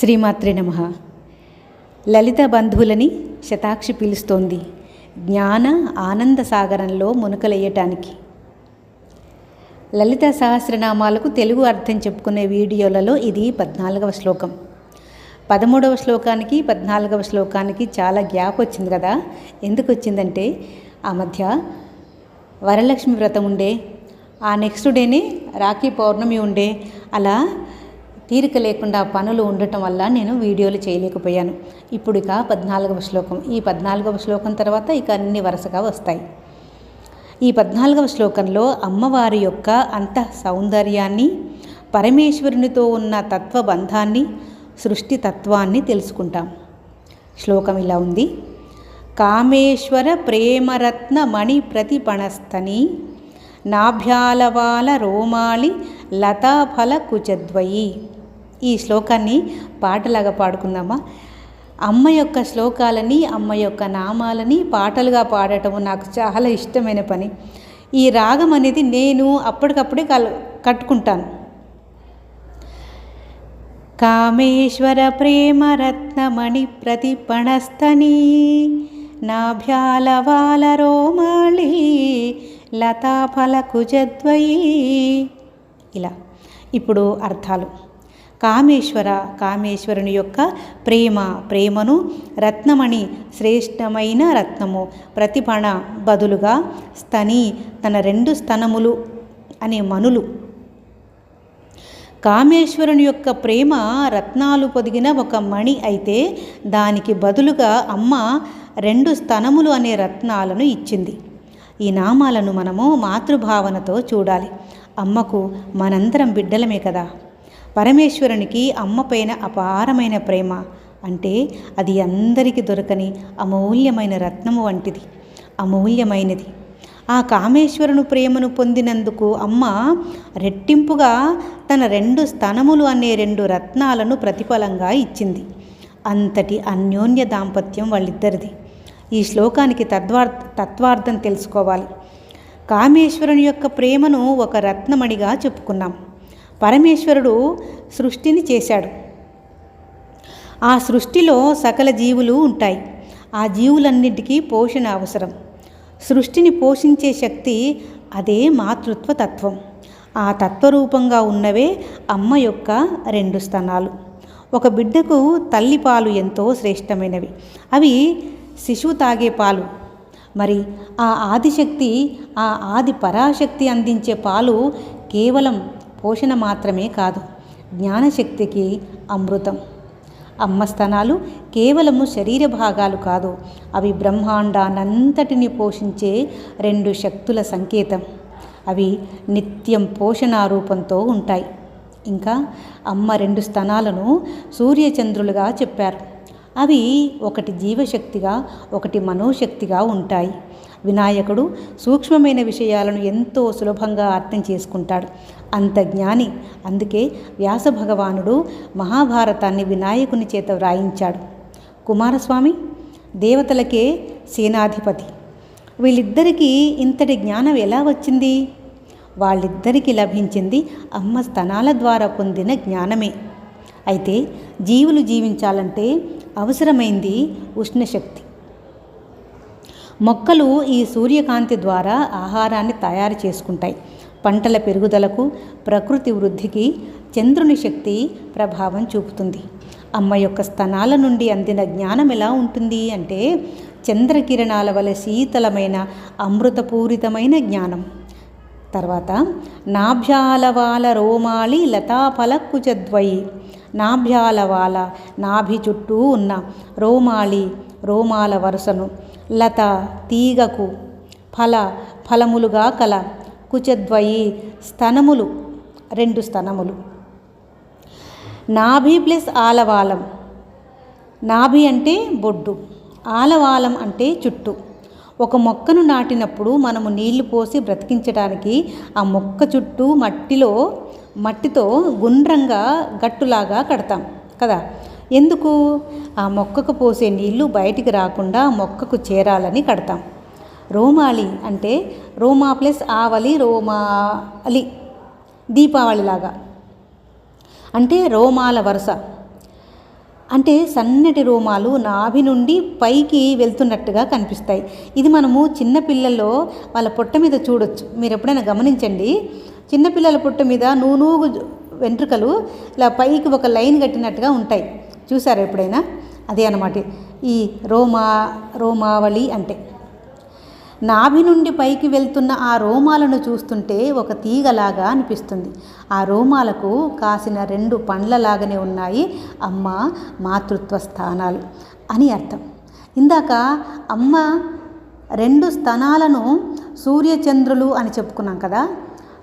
శ్రీమాత్రే నమ. లలిత బంధువులని శతాక్షి పిలుస్తోంది జ్ఞాన ఆనంద సాగరంలో మునకలయ్యటానికి లలిత సహస్రనామాలకు తెలుగు అర్థం చెప్పుకునే వీడియోలలో ఇది పద్నాలుగవ శ్లోకం. పదమూడవ శ్లోకానికి పద్నాలుగవ శ్లోకానికి చాలా గ్యాప్ వచ్చింది కదా? ఎందుకు వచ్చిందంటే ఆ మధ్య వరలక్ష్మి వ్రతం ఉండే ఆ నెక్స్ట్ డేనే రాఖీ పౌర్ణమి ఉండే అలా తీరిక లేకుండా పనులు ఉండటం వల్ల నేను వీడియోలు చేయలేకపోయాను. ఇప్పుడు ఇక పద్నాలుగవ శ్లోకం. ఈ పద్నాలుగవ శ్లోకం తర్వాత ఇక అన్ని వరుసగా వస్తాయి. ఈ పద్నాలుగవ శ్లోకంలో అమ్మవారి యొక్క అంతః సౌందర్యాన్ని పరమేశ్వరునితో ఉన్న తత్వబంధాన్ని సృష్టి తత్వాన్ని తెలుసుకుంటాం. శ్లోకం ఇలా ఉంది. కామేశ్వర ప్రేమరత్న మణి ప్రతిపణస్థని నాభ్యాలవాల రోమాళి లతాఫల కుచద్వయి. ఈ శ్లోకాన్ని పాటలాగా పాడుకుందామా? అమ్మ యొక్క శ్లోకాలని అమ్మ యొక్క నామాలని పాటలుగా పాడటం నాకు చాలా ఇష్టమైన పని. ఈ రాగం అనేది నేను అప్పటికప్పుడే కల్ కట్టుకుంటాను. కామేశ్వర ప్రేమరత్నమణి ప్రతిపణస్థని నాభ్యాలవాల రోమాళి లతాఫల కుజద్వయీ. ఇలా. ఇప్పుడు అర్థాలు. కామేశ్వర కామేశ్వరుని యొక్క ప్రేమ ప్రేమను రత్నమణి శ్రేష్టమైన రత్నము ప్రతిపణ బదులుగా స్తని తన రెండు స్తనములు అనే మనులు. కామేశ్వరుని యొక్క ప్రేమ రత్నాలు పొదిగిన ఒక మణి అయితే దానికి బదులుగా అమ్మ రెండు స్తనములు అనే రత్నాలను ఇచ్చింది. ఈ నామాలను మనము మాతృభావనతో చూడాలి. అమ్మకు మనందరం బిడ్డలమే కదా. పరమేశ్వరునికి అమ్మ పైన అపారమైన ప్రేమ అంటే అది అందరికీ దొరకని అమూల్యమైన రత్నము వంటిది అమూల్యమైనది. ఆ కామేశ్వరుని ప్రేమను పొందినందుకు అమ్మ రెట్టింపుగా తన రెండు స్థనములు అనే రెండు రత్నాలను ప్రతిఫలంగా ఇచ్చింది. అంతటి అన్యోన్య దాంపత్యం వాళ్ళిద్దరిది. ఈ శ్లోకానికి తద్వార్ తత్వార్థం తెలుసుకోవాలి. కామేశ్వరుని యొక్క ప్రేమను ఒక రత్నమణిగా చెప్పుకున్నాం. పరమేశ్వరుడు సృష్టిని చేశాడు. ఆ సృష్టిలో సకల జీవులు ఉంటాయి. ఆ జీవులన్నిటికీ పోషణ అవసరం. సృష్టిని పోషించే శక్తి అదే మాతృత్వ తత్వం. ఆ తత్వరూపంగా ఉన్నవే అమ్మ యొక్క రెండు స్థనాలు. ఒక బిడ్డకు తల్లి పాలు ఎంతో శ్రేష్టమైనవి. అవి శిశువు తాగే పాలు. మరి ఆ ఆదిశక్తి ఆ ఆది పరాశక్తి అందించే పాలు కేవలం పోషణ మాత్రమే కాదు జ్ఞానశక్తికి అమృతం. అమ్మ స్తనాలు కేవలము శరీర భాగాలు కాదు అవి బ్రహ్మాండానంతటిని పోషించే రెండు శక్తుల సంకేతం. అవి నిత్యం పోషణారూపంతో ఉంటాయి. ఇంకా అమ్మ రెండు స్తనాలను సూర్యచంద్రులుగా చెప్పారు. అవి ఒకటి జీవశక్తిగా ఒకటి మనోశక్తిగా ఉంటాయి. వినాయకుడు సూక్ష్మమైన విషయాలను ఎంతో సులభంగా అర్థం చేసుకుంటాడు. అంత జ్ఞాని. అందుకే వ్యాస భగవానుడు మహాభారతాన్ని వినాయకుని చేత వ్రాయించాడు. కుమారస్వామి దేవతలకే సేనాధిపతి. వీళ్ళిద్దరికీ ఇంతటి జ్ఞానం ఎలా వచ్చింది? వాళ్ళిద్దరికీ లభించింది అమ్మ స్తనాల ద్వారా పొందిన జ్ఞానమే. అయితే జీవులు జీవించాలంటే అవసరమైంది ఉష్ణశక్తి. మొక్కలు ఈ సూర్యకాంతి ద్వారా ఆహారాన్ని తయారు చేసుకుంటాయి. పంటల పెరుగుదలకు ప్రకృతి వృద్ధికి చంద్రుని శక్తి ప్రభావం చూపుతుంది. అమ్మ యొక్క స్తనాల నుండి అందిన జ్ఞానం ఎలా ఉంటుంది అంటే చంద్రకిరణాల వలె శీతలమైన అమృతపూరితమైన జ్ఞానం. తర్వాత నాభ్యాలవాల రోమాళి లతాఫల నాభ్యాలవాల నాభి చుట్టూ ఉన్న రోమాళి రోమాల వరుసను లత తీగకు ఫల ఫలములుగా కల. కుచద్వయి స్తనములు రెండు స్తనములు. నాభి ప్లస్ ఆలవాలం. నాభి అంటే బొడ్డు ఆలవాలం అంటే చుట్టు. ఒక మొక్కను నాటినప్పుడు మనము నీళ్ళు పోసి బ్రతికించడానికి ఆ మొక్క చుట్టూ మట్టిలో మట్టితో గుండ్రంగా గట్టులాగా కడతాం కదా? ఎందుకు? ఆ మొక్కకు పోసే నీళ్ళు బయటికి రాకుండా మొక్కకు చేరాలని కడతాం. రోమాలి అంటే రోమా ప్లస్ ఆవలి రోమాలి దీపావళిలాగా. అంటే రోమాల వరుస. అంటే సన్నటి రోమాలు నాభి నుండి పైకి వెళ్తున్నట్టుగా కనిపిస్తాయి. ఇది మనము చిన్నపిల్లల్లో వాళ్ళ పొట్ట మీద చూడొచ్చు. మీరు ఎప్పుడైనా గమనించండి. చిన్నపిల్లల పొట్ట మీద నూనూగు వెంట్రుకలు ఇలా పైకి ఒక లైన్ కట్టినట్టుగా ఉంటాయి. చూసారా ఎప్పుడైనా? అదే అన్నమాట. ఈ రోమా రోమావళి అంటే. నాభి నుండి పైకి వెళ్తున్న ఆ రోమాలను చూస్తుంటే ఒక తీగలాగా అనిపిస్తుంది. ఆ రోమాలకు కాసిన రెండు పండ్లలాగానే ఉన్నాయి. అమ్మ మాతృత్వ స్థానాలు అని అర్థం. ఇందాక అమ్మ రెండు స్థానాలను సూర్యచంద్రులు అని చెప్పుకున్నాం కదా?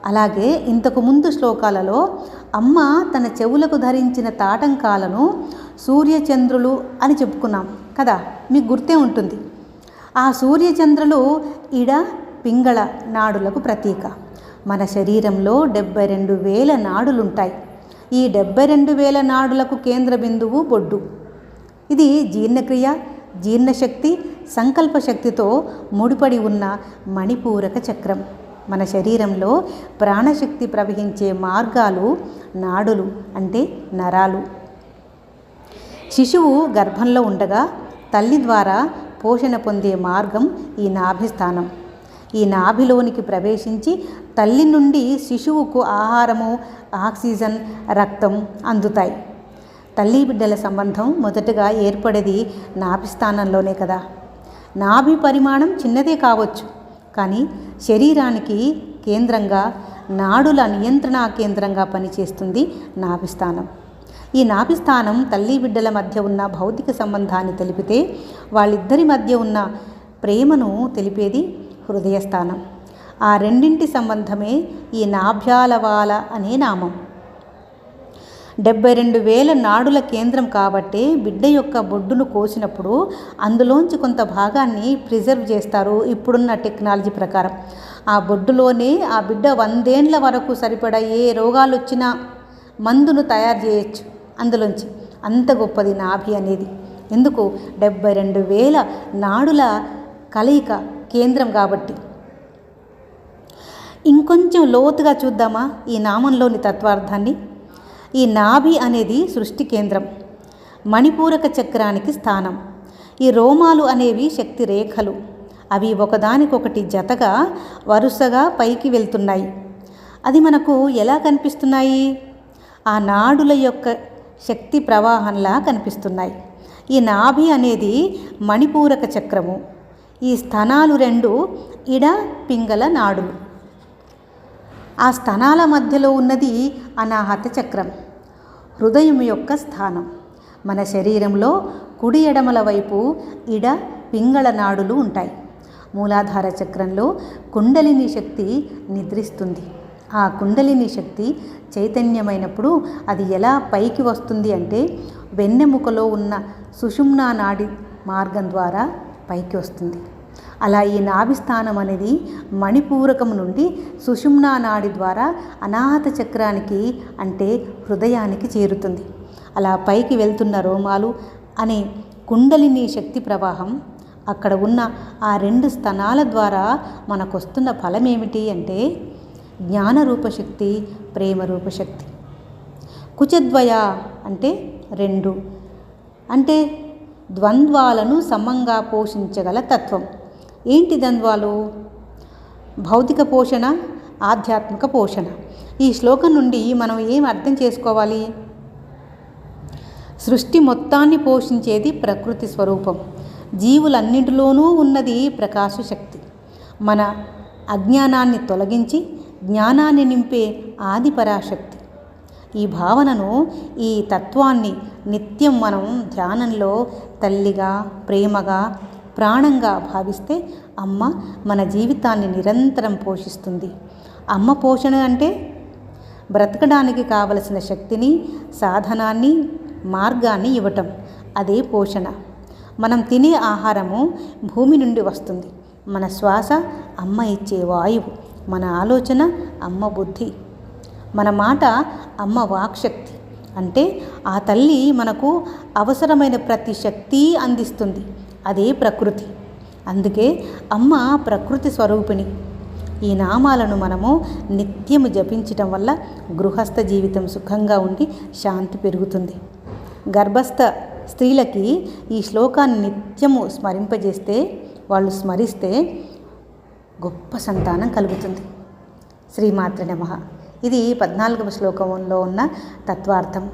అలాగే ఇంతకు ముందు శ్లోకాలలో అమ్మ తన చెవులకు ధరించిన తాటంకాలను సూర్యచంద్రులు అని చెప్పుకున్నాం కదా? మీకు గుర్తే ఉంటుంది. ఆ సూర్యచంద్రులు ఇడ పింగళ నాడులకు ప్రతీక. మన శరీరంలో డెబ్బై రెండు వేల నాడులుంటాయి. ఈ డెబ్బై రెండు వేల నాడులకు కేంద్ర బిందువు బొడ్డు. ఇది జీర్ణక్రియ జీర్ణశక్తి సంకల్ప శక్తితో ముడిపడి ఉన్న మణిపూరక చక్రం. మన శరీరంలో ప్రాణశక్తి ప్రవహించే మార్గాలు నాడులు అంటే నరాలు. శిశువు గర్భంలో ఉండగా తల్లి ద్వారా పోషణ పొందే మార్గం ఈ నాభిస్థానం. ఈ నాభిలోనికి ప్రవేశించి తల్లి నుండి శిశువుకు ఆహారము ఆక్సిజన్ రక్తం అందుతాయి. తల్లి బిడ్డల సంబంధం మొదటగా ఏర్పడేది నాభిస్థానంలోనే కదా. నాభి పరిమాణం చిన్నదే కావచ్చు కానీ శరీరానికి కేంద్రంగా నాడుల నియంత్రణ కేంద్రంగా పనిచేస్తుంది నాభిస్థానం. ఈ నాభిస్థానం తల్లి బిడ్డల మధ్య ఉన్న భౌతిక సంబంధాన్ని తెలిపితే వాళ్ళిద్దరి మధ్య ఉన్న ప్రేమను తెలిపేది హృదయస్థానం. ఆ రెండింటి సంబంధమే ఈ నాభ్యాలవాల అనే నామం. డెబ్బై రెండు వేల నాడుల కేంద్రం కాబట్టి బిడ్డ యొక్క బొడ్డును కోసినప్పుడు అందులోంచి కొంత భాగాన్ని ప్రిజర్వ్ చేస్తారు ఇప్పుడున్న టెక్నాలజీ ప్రకారం. ఆ బొడ్డులోనే ఆ బిడ్డ వందేండ్ల వరకు సరిపడా ఏ రోగాలు వచ్చినా మందును తయారు చేయొచ్చు. అందులోంచి అంత గొప్పది నాభి అనేది. ఎందుకు? డెబ్బై రెండు వేల నాడుల కలయిక కేంద్రం కాబట్టి. ఇంకొంచెం లోతుగా చూద్దామా ఈ నామంలోని తత్వార్థాన్ని? ఈ నాభి అనేది సృష్టి కేంద్రం. మణిపూరక చక్రానికి స్థానం. ఈ రోమాలు అనేవి శక్తి రేఖలు. అవి ఒకదానికొకటి జతగా వరుసగా పైకి వెళ్తున్నాయి. అది మనకు ఎలా కనిపిస్తున్నాయి? ఆ నాడుల యొక్క శక్తి ప్రవాహంలా కనిపిస్తున్నాయి. ఈ నాభి అనేది మణిపూరక చక్రము. ఈ స్థనాలు రెండు ఇడ పింగళ నాడులు. ఆ స్థనాల మధ్యలో ఉన్నది అనాహత చక్రం. హృదయం యొక్క స్థానం. మన శరీరంలో కుడి ఎడమల వైపు ఇడ పింగళ నాడులు ఉంటాయి. మూలాధార చక్రంలో కుండలిని శక్తి నిద్రిస్తుంది. ఆ కుండలిని శక్తి చైతన్యమైనప్పుడు అది ఎలా పైకి వస్తుంది అంటే వెన్నెముకలో ఉన్న సుషుమ్నా నాడి మార్గం ద్వారా పైకి వస్తుంది. అలా ఈ నాభిస్థానం అనేది మణిపూరకం నుండి సుషుమ్నా నాడి ద్వారా అనాథ చక్రానికి అంటే హృదయానికి చేరుతుంది. అలా పైకి వెళ్తున్న రోమాలు అనే కుండలిని శక్తి ప్రవాహం అక్కడ ఉన్న ఆ రెండు స్థనాల ద్వారా మనకొస్తున్న ఫలం ఏమిటి అంటే జ్ఞానరూపశక్తి ప్రేమరూపశక్తి. కుచద్వయ అంటే రెండు. అంటే ద్వంద్వాలను సమంగా పోషించగల తత్వం. ఏంటి ద్వంద్వాలు? భౌతిక పోషణ ఆధ్యాత్మిక పోషణ. ఈ శ్లోకం నుండి మనం ఏం అర్థం చేసుకోవాలి? సృష్టి మొత్తాన్ని పోషించేది ప్రకృతి స్వరూపం. జీవులన్నింటిలోనూ ఉన్నది ప్రకాశ శక్తి మన అజ్ఞానాన్ని తొలగించి జ్ఞానాన్ని నింపే ఆది పరాశక్తి ఈ భావనను ఈ తత్వాన్ని నిత్యం మనం ధ్యానంలో తల్లిగా ప్రేమగా ప్రాణంగా భావిస్తే అమ్మ మన జీవితాన్ని నిరంతరం పోషిస్తుంది. అమ్మ పోషణ అంటే బ్రతకడానికి కావలసిన శక్తిని సాధనాన్ని మార్గాన్ని ఇవ్వటం. అదే పోషణ. మనం తినే ఆహారము భూమి నుండి వస్తుంది. మన శ్వాస అమ్మ ఇచ్చే వాయువు. మన ఆలోచన అమ్మ బుద్ధి. మన మాట అమ్మ వాక్శక్తి. అంటే ఆ తల్లి మనకు అవసరమైన ప్రతి శక్తి అందిస్తుంది. అదే ప్రకృతి. అందుకే అమ్మ ప్రకృతి స్వరూపిణి. ఈ నామాలను మనము నిత్యము జపించటం వల్ల గృహస్థ జీవితం సుఖంగా ఉండి శాంతి పెరుగుతుంది. గర్భస్థ స్త్రీలకి ఈ శ్లోకాన్ని నిత్యము స్మరింపజేస్తే వాళ్ళు స్మరిస్తే గొప్ప సంతానం కలుగుతుంది. శ్రీమాతృ నమ. ఇది పద్నాలుగవ శ్లోకంలో ఉన్న తత్వార్థం.